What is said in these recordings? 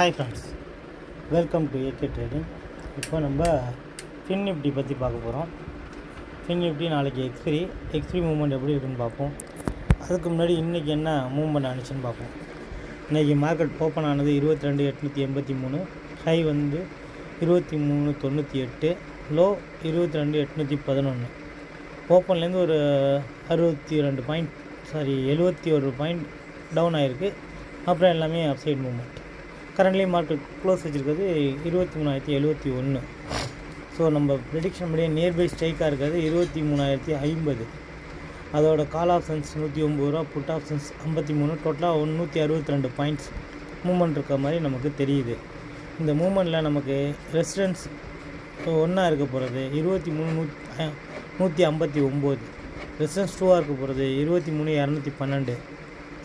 Hi friends welcome to AK trading இப்போ நம்ம fin Nifty பற்றி பார்க்க போகிறோம் ஃபின் நிஃப்டி நாளைக்கு எக்ஸ்பிரி எக்ஸ்பிரி மூவ்மெண்ட் எப்படி இருக்குன்னு பார்ப்போம். அதுக்கு முன்னாடி இன்றைக்கி என்ன மூவ்மெண்ட் ஆனிச்சுன்னு பார்ப்போம். இன்றைக்கி மார்க்கெட் ஓப்பன் ஆனது இருபத்தி ரெண்டு எட்நூற்றி எண்பத்தி மூணு ஹை வந்து இருபத்தி மூணு தொண்ணூற்றி எட்டு லோ இருபத்தி ரெண்டு எட்நூற்றி பதினொன்று ஓப்பன்லேருந்து ஒரு அறுபத்தி ரெண்டு பாயிண்ட் சாரி எழுபத்தி ஒரு பாயிண்ட் டவுன் ஆகிருக்கு அப்புறம் எல்லாமே upside movement currently market close வச்சுருக்கிறது இருபத்தி மூணாயிரத்தி எழுபத்தி ஒன்று. ஸோ நம்ம ப்ரிடிக்ஷன் படியே நியர்பை ஸ்ட்ரைக்காக இருக்கிறது இருபத்தி மூணாயிரத்தி ஐம்பது. அதோட கால் ஆப்ஷன்ஸ் நூற்றி ஒம்பது ரூபா புட் ஆப்ஷன்ஸ் ஐம்பத்தி மூணு டோட்டலாக ஒன் நூற்றி அறுபத்தி ரெண்டு பாயிண்ட்ஸ் மூமெண்ட் இருக்க மாதிரி நமக்கு தெரியுது. இந்த மூமெண்ட்டில் நமக்கு ரெசிடென்ஸ் ஒன்றா இருக்க போகிறது இருபத்தி மூணு நூ நூற்றி ஐம்பத்தி ஒம்பது. ரெசிடென்ஸ் டூவாக இருக்க போகிறது இருபத்தி மூணு இரநூத்தி பன்னெண்டு.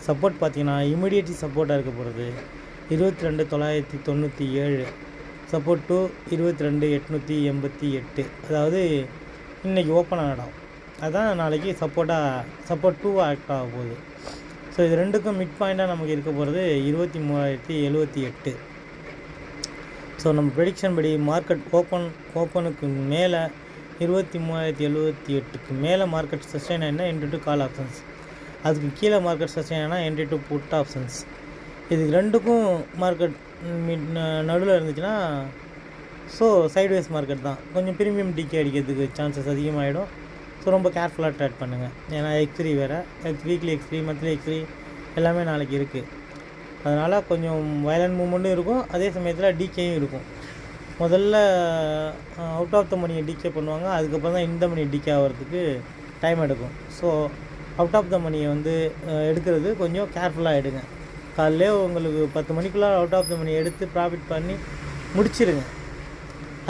சப்போர்ட் பார்த்தீங்கன்னா இமீடியட்லி சப்போர்ட்டாக இருக்க போகிறது இருபத்தி ரெண்டு தொள்ளாயிரத்தி தொண்ணூற்றி ஏழு சப்போர்ட் டூ இருபத்தி ரெண்டு எட்நூற்றி எண்பத்தி எட்டு. அதாவது இன்றைக்கி ஓப்பன் ஆகிடும் அதுதான் நாளைக்கு சப்போர்ட்டாக சப்போர்ட் டூவாக ஆக்ட் ஆக போகுது. ஸோ இது ரெண்டுக்கும் மிட் பாயிண்ட்டாக நமக்கு இருக்க போகிறது இருபத்தி மூவாயிரத்தி எழுபத்தி எட்டு. ஸோ நம்ம ப்ரெடிக்ஷன் படி மார்க்கெட் ஓப்பன் ஓப்பனுக்கு மேலே இருபத்தி மூவாயிரத்தி எழுபத்தி எட்டுக்கு மேலே மார்க்கெட் சஸ்டைன் ஆகினா என்ட்ரி டு கால் ஆப்ஷன்ஸ் அதுக்கு கீழே மார்க்கெட் சஸ்டைன் ஆனால் என்ட்ரி டு புட் ஆப்ஷன்ஸ் இதுக்கு ரெண்டுக்கும் மார்க்கெட் நடுவில் இருந்துச்சுன்னா ஸோ சைட்வேஸ் மார்க்கெட் தான். கொஞ்சம் ப்ரீமியம் டிக்கே அடிக்கிறதுக்கு சான்சஸ் அதிகமாகிடும் ஸோ ரொம்ப கேர்ஃபுல்லாக ட்ரேட் பண்ணுங்கள் ஏன்னா எக்ஸ்ரீ வேறு. X weekly expiry monthly expiry எல்லாமே நாளைக்கு இருக்குது அதனால் கொஞ்சம் வயலண்ட் மூமெண்ட்டும் இருக்கும். அதே சமயத்தில் டிகேயும் இருக்கும். முதல்ல அவுட் ஆஃப் த மணியை டிகே பண்ணுவாங்க. அதுக்கப்புறம் தான் இந்த மணி டிகே ஆகிறதுக்கு டைம் எடுக்கும். ஸோ அவுட் ஆஃப் த மணியை வந்து எடுக்கிறது கொஞ்சம் கேர்ஃபுல்லாக எடுங்க. காலையிலே உங்களுக்கு பத்து மணிக்குள்ளே அவுட் ஆஃப் த மணி எடுத்து ப்ராஃபிட் பண்ணி முடிச்சிருங்க.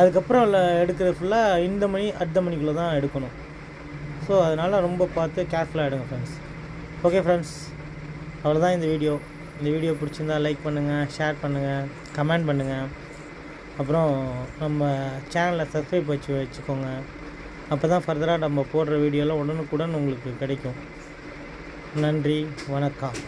அதுக்கப்புறம் எடுக்கிற ஃபுல்லாக இந்த மணி அடுத்த மணிக்குள்ளே தான் எடுக்கணும். ஸோ அதனால் ரொம்ப பார்த்து கேர்ஃபுல்லாக எடுங்க ஃப்ரெண்ட்ஸ் ஓகே ஃப்ரெண்ட்ஸ் அவ்வளோதான் இந்த வீடியோ இந்த வீடியோ பிடிச்சிருந்தா லைக் பண்ணுங்கள் ஷேர் பண்ணுங்கள் கமெண்ட் பண்ணுங்கள் அப்புறம் நம்ம சேனலை சப்ஸ்கிரைப் வச்சு வச்சுக்கோங்க. அப்போ தான் ஃபர்தராக நம்ம போடுற வீடியோலாம் உடனுக்குடன் உங்களுக்கு கிடைக்கும். நன்றி வணக்கம்.